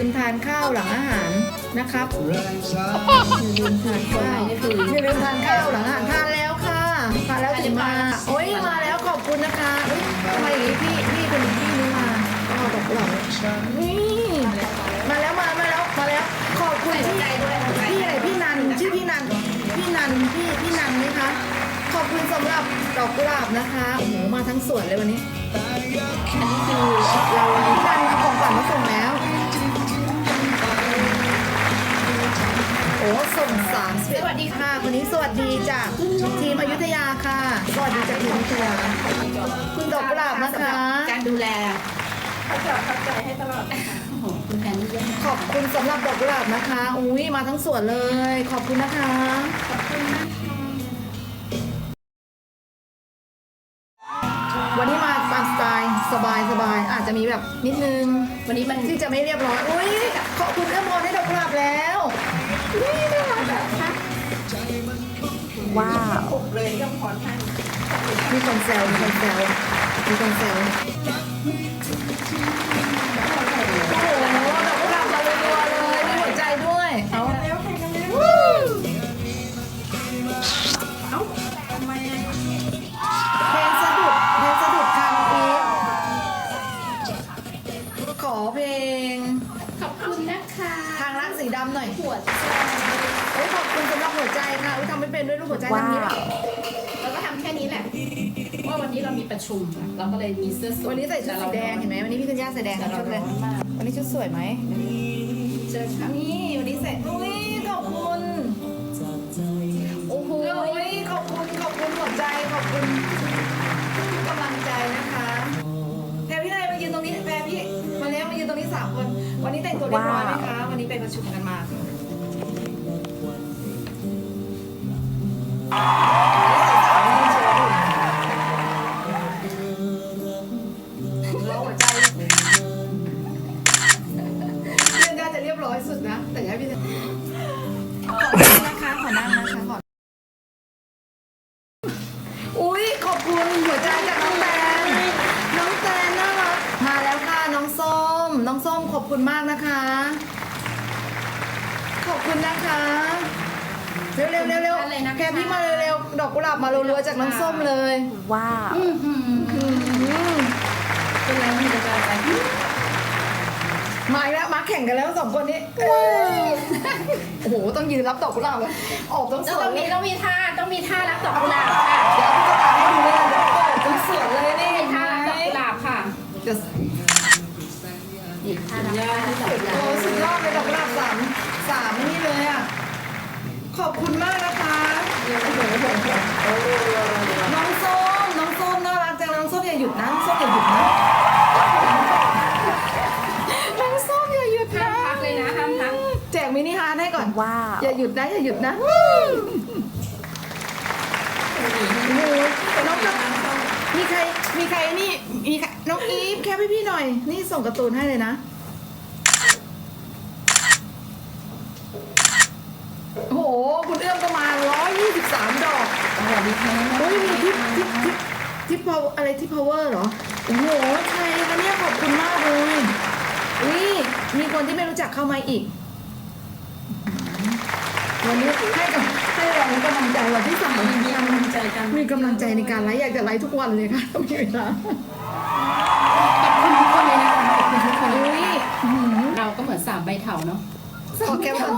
ลืมทานข้าวหลังอาหารนะครับลืมทานข้าวอย่าลืมทานข้าวหลังอาหารทานแล้วค่ะทานแล้วถึงมาโอ้ยมาแล้วขอบคุณนะคะทำไมอย่างนี้พี่พี่เป็นพี่นี่มาก็เอาดอกกุหลาบนี่มาแล้วมามาแล้วมาแล้วขอบคุณที่พี่อะไรพี่นันชื่อพี่นันพี่นันพี่พี่นันไหมคะขอบคุณสำหรับดอกกุหลาบนะคะโอ้โหมาทั้งสวนเลยวันนี้อันนี้คือเราพี่นันเอาของขวัญมาส่งแล้ว ส่งสามสวัสดีค่ะคนนี้สวัสดีจากทีมอยุธยาค่ะ สวัสดีจากทีมอยุธยา คุณดอกกุหลาบนะคะ การดูแลเขาจะเข้าใจให้ตลอดค่ะโอ้โหคุณแอนนี่เยอะมากขอบคุณสำหรับดอกกุหลาบนะคะ อุ้ยมาทั้งสวนเลย ขอบคุณนะคะ ขอบคุณนะคะวันนี้มาตามสไตล์สบายสบายอาจจะมีแบบนิดนึง วันนี้มันที่จะไม่เรียบร้อย อุ้ยขอบคุณเอื้อมพรให้ดอกกุหลาบแล้ว ว้าวปลุกเลยยังผ่อนให้มีคนแซวมีคนแซวมีคนแซวโอ้โหดอกกุหลาบมารัวๆเลยมีหัวใจด้วยเอาแล้วใครกันแล้วเอ้าทำไมอะเพลงสะดุดเพลงสะดุดค่ะน้องอีฟขอเพลงขอบคุณนะคะ ทางรักสีดำหน่อยขวดเฮ้ยขอบคุณสำหรับ วใจค่ะอุ๊ยทำไม่เป็นด้วยรูปหัวใจว้าทำนี้วเราก็ทำแค่นี้แหละว่าวันนี้เรามีประชุมเราก็เลยมีเสื้อสูทวันนี้ใส่ชุดสีแดงเห็นไหมวันนี้พี่ธัญญาใส่แดงแต่ทั้งเราชุดเลยร้อนมากวันนี้ชุดสวยไหม เจอค่ะนี่ วันนี้ใส่อุ้ยขอบคุณ โอ้โหขอบคุณ ขอบคุณหัวใจ ขอบคุณทุกกำลังใจนะคะแพรพี่นายมายืนตรงนี้แพรพี่ มาแล้วมายืนตรงนี้สามคน วันนี้แต่งตัวเรียบร้อยไหมคะ วันนี้ไปประชุมกันมา ขอบคุณมากนะคะ ขอบคุณนะคะ เร็วเร็วเร็วเร็วแกพี่มาเร็วเร็วดอกกุหลาบมารัวๆจากน้องส้มเลยว้าวอื้อหืออืมเป็นไรมีกำลังใจมาอีกแล้วมาแข่งกันแล้วสองคนนี้โอ้โหต้องยืนรับดอกกุหลาบเลยออกต้องสแล้ววต้นองเลมียต้องมีท่าต้องมีท่ารับดอกกุหลาบค่ะ มินิฮาร์ทให้ก่อนว้าวอย่าหยุดนะอย่าหยุดนะโอ้โหน้องกับมีใครมีใครนี่มีใครน้องอีฟแค่ให้พี่หน่อย นี่ส่งการ์ตูนให้เลยนะโอ้โหคุณเอื้อมก็มา123ดอกสวัสดีค่ะโอ้ยมีทิปทิปทิปทิปพาวอะไรทิปพาวเวอร์เหรอโอ้โหใครคะเนี่ยขอบคุณมากเลยอุ้ยมีคนที่ไม่รู้จักเข้ามาอีก วันนี้ให้กับให้เรากำลังใจเราที่สามมีกำลังใจกันมีกำลังใจในการไลฟ์อยากจะไลฟ์ทุกวันเลยค่ะต้องมีเวลาขอบคุณทุกคนเลยนะคะขอบคุณทุกคนอุ้ยอื้อหือเราก็เหมือนสามใบเถาเนาะ ขอแก้วก่อน